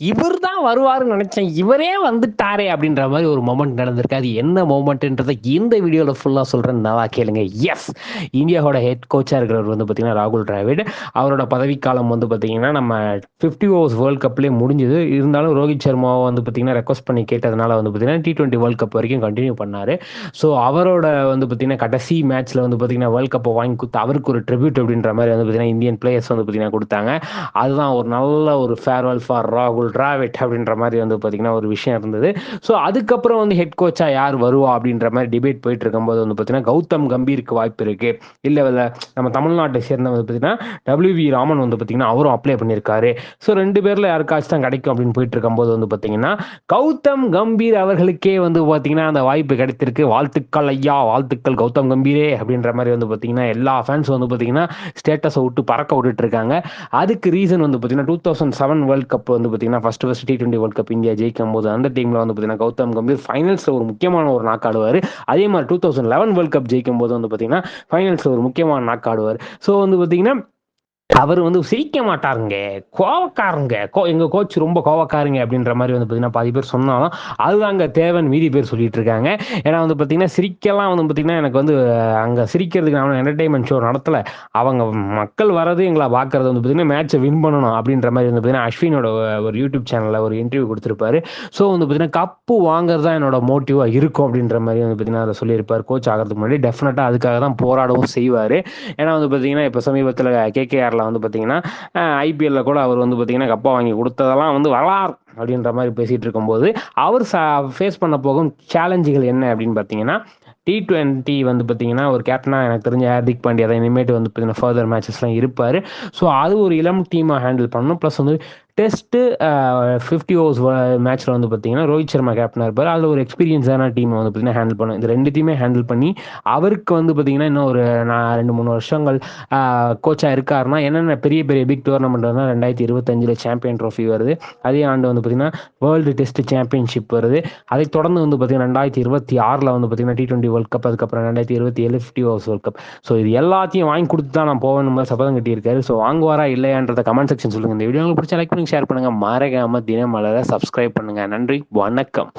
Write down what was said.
இவர் தான் வருவாருன்னு நினைச்சேன். இவரே வந்துட்டாரே அப்படின்ற மாதிரி ஒரு மொமெண்ட் நடந்திருக்கு. அது என்ன மொமெண்ட்ன்றதை இந்த வீடியோவில் ஃபுல்லாக சொல்கிறேன் நல்லா கேளுங்க. எஸ் இந்தியாவோட ஹெட் கோச்சாக இருக்கிறவர் வந்து பார்த்தீங்கன்னா ராகுல் டிராவிட். அவரோட பதவிக்காலம் வந்து பார்த்தீங்கன்னா நம்ம ஃபிஃப்டி ஓவர்ஸ் வேர்ல்ட் கப்லேயே முடிஞ்சது. இருந்தாலும் ரோஹித் சர்மாவை வந்து பார்த்தீங்கன்னா ரெக்வஸ்ட் பண்ணி கேட்டதுனால வந்து பார்த்தீங்கன்னா டி டுவெண்ட்டி வேர்ல்ட் கப் வரைக்கும் கண்டினியூ பண்ணார். ஸோ அவரோட வந்து பார்த்தீங்கன்னா கடைசி மேட்ச்சில் வந்து பார்த்தீங்கன்னா வேர்ல்ட் கப்பை வாங்கி கொடுத்து அவருக்கு ஒரு ட்ரிபியூட் அப்படின்ற மாதிரி வந்து பார்த்தீங்கன்னா இந்தியன் பிளேயர்ஸ் வந்து பார்த்தீங்கன்னா கொடுத்தாங்க. அதுதான் ஒரு நல்ல ஒரு ஃபேர்வெல் ஃபார் ராகுல் டிராவிட் அப்படின்ற மாதிரி வந்து பார்த்தீங்கன்னா ஒரு விஷயம் இருந்தது ஸோ அதுக்கப்புறம் வந்து ஹெட் கோச்சாக யார் வருவா அப்படின்ற மாதிரி டிபேட் போயிட்டு இருக்கும்போது வந்து பார்த்தீங்கன்னா கௌதம் கம்பீருக்கு வாய்ப்பு இருக்கு இல்லை இல்லை நம்ம தமிழ்நாட்டை சேர்ந்த வந்து பார்த்தீங்கன்னா டபிள்யூ வி ராமன் வந்து பார்த்தீங்கன்னா அவரும் அப்ளை பண்ணியிருக்காரு ஸோ ரெண்டு பேரில் யாருக்காச்சும் தான் கிடைக்கும் அப்படின்னு போயிட்டு இருக்கும்போது வந்து பார்த்தீங்கன்னா கௌதம் கம்பீர் அவர்களுக்கே வந்து பார்த்தீங்கன்னா அந்த வாய்ப்பு கிடைத்திருக்கு வாழ்த்துக்கள் ஐயா வாழ்த்துக்கள் கௌதம் கம்பீரே அப்படின்ற மாதிரி வந்து பார்த்தீங்கன்னா எல்லா ஃபேன்ஸ் வந்து பார்த்தீங்கன்னா ஸ்டேட்டஸை விட்டு பறக்க விட்டுட்டு இருக்காங்க அதுக்கு ரீசன் வந்து பார்த்தீங்கன்னா two thousand seven World Cup வந்து பார்த்தீங்கன்னா first first T twenty World Cup India ஜெயிக்கும் போது அந்த டீமில் வந்து பார்த்தீங்கன்னா கௌதம் கம்பீர் ஃபைனல்ஸில் ஒரு முக்கியமான ஒரு நாக் ஆடுவார். அதே மாதிரி two thousand eleven World Cup ஜெயிக்கும் போது வந்து பார்த்தீங்கன்னா ஃபைனல்ஸில் ஒரு முக்கியமான நாக் ஆடுவார். ஸோ வந்து பார்த்தீங்கன்னா அவர் வந்து சிரிக்க மாட்டாருங்க. கோவக்காரங்க. கோ எங்கள் கோச் ரொம்ப கோவக்காரங்க அப்படின்ற மாதிரி வந்து பார்த்தீங்கன்னா பாதி பேர் சொன்னாலும் அதுதாங்க தேவன் மீதி பேர் சொல்லிட்டு இருக்காங்க ஏன்னா வந்து பார்த்தீங்கன்னா சிரிக்கலாம் வந்து பார்த்தீங்கன்னா எனக்கு வந்து அங்கே சிரிக்கிறதுக்கு நான் என்டர்டைன்மெண்ட் ஷோ நடத்தலை. அவங்க மக்கள் வரது எங்களை பார்க்கறது வந்து பார்த்தீங்கன்னா மேட்சை வின் பண்ணணும் அப்படின்ற மாதிரி வந்து பார்த்தீங்கன்னா அஸ்வினோட ஒரு யூடியூப் சேனலில் ஒரு இன்டர்வியூ கொடுத்துருப்பாரு. ஸோ வந்து பார்த்தீங்கன்னா கப்பு வாங்குறது தான் என்னோட மோட்டிவாக இருக்கும் அப்படின்ற மாதிரி வந்து பார்த்தீங்கன்னா அதை சொல்லியிருப்பார். கோச் ஆகிறதுக்கு முன்னாடி டெஃபினட்டாக அதுக்காக தான் போராடவும் செய்வார். ஏன்னா வந்து பார்த்தீங்கன்னா இப்போ சமீபத்தில் கேகேஆரில் வந்து பார்த்தீங்கன்னா ஐபிஎல்ல கூட அவர் வந்து பார்த்தீங்கன்னா கப்பா வாங்கி கொடுத்ததெல்லாம் வந்து வரலாறு அப்படின்ற மாதிரி பேசிகிட்டு இருக்கும்போது அவர் ஃபேஸ் பண்ண போகும் சேலஞ்சுகள் என்ன அப்படின்னு பார்த்தீங்கன்னா டி ட்வெண்ட்டி வந்து பார்த்தீங்கன்னா ஒரு கேப்டனாக எனக்கு தெரிஞ்ச ஹார்திக் பாண்டியா தான் இனிமேட்டு வந்து பார்த்தீங்கன்னா ஃபர்தர் மேட்சஸ்லாம் இருப்பார். ஸோ அது ஒரு இளம் டீமாக ஹேண்டில் பண்ணணும். ப்ளஸ் வந்து டெஸ்ட்டு ஃபிஃப்டி ஓவர்ஸ் மேட்ச்சில் வந்து பார்த்தீங்கன்னா ரோஹித் சர்மா கேப்டனாக இருப்பார். அதில் ஒரு எக்ஸ்பீரியன்ஸான டீமை வந்து பார்த்தீங்கன்னா ஹேண்டில் பண்ணும் இந்த ரெண்டுத்தையுமே ஹேண்டில் பண்ணி அவருக்கு வந்து பார்த்தீங்கன்னா இன்னும் ஒரு நான் ரெண்டு மூணு வருஷங்கள் கோச்சாக இருக்காருன்னா என்னென்ன பெரிய பெரிய பிக் டோர்னமெண்ட் வந்து ரெண்டாயிரத்தி இருபத்தஞ்சில் சாம்பியன் ட்ரோஃபி வருது. அதே ஆண்டு வந்து பார்த்தீங்கன்னா வேர்ல்டு டெஸ்ட் சாம்பியன்ஷிப் வருது. அதை தொடர்ந்து வந்து பார்த்தீங்கன்னா ரெண்டாயிரத்தி இருபத்தி ஆறில் வந்து பார்த்தீங்கன்னா டி டுவெண்ட்டி வேர்ல்ட் கப் அதுக்கப்புறம் ரெண்டாயிரத்தி இருபத்தி ஏழு fifty overs world cup so இது எல்லாத்தையும் வாங்கி கொடுத்து தான் நான் போவேன் சபதம் கட்டியிருக்காரு. ஸோ வாங்குவாரா இல்லையான்றத கமெண்ட் செக்ஷன் சொல்லுங்கள் இந்த வீடியோ உங்களுக்கு பிடிச்ச லைக் பண்ணுங்க. ஷேர் பண்ணுங்க. மறக்காம தினமலரை சப்ஸ்கிரைப் பண்ணுங்க. நன்றி. வணக்கம்.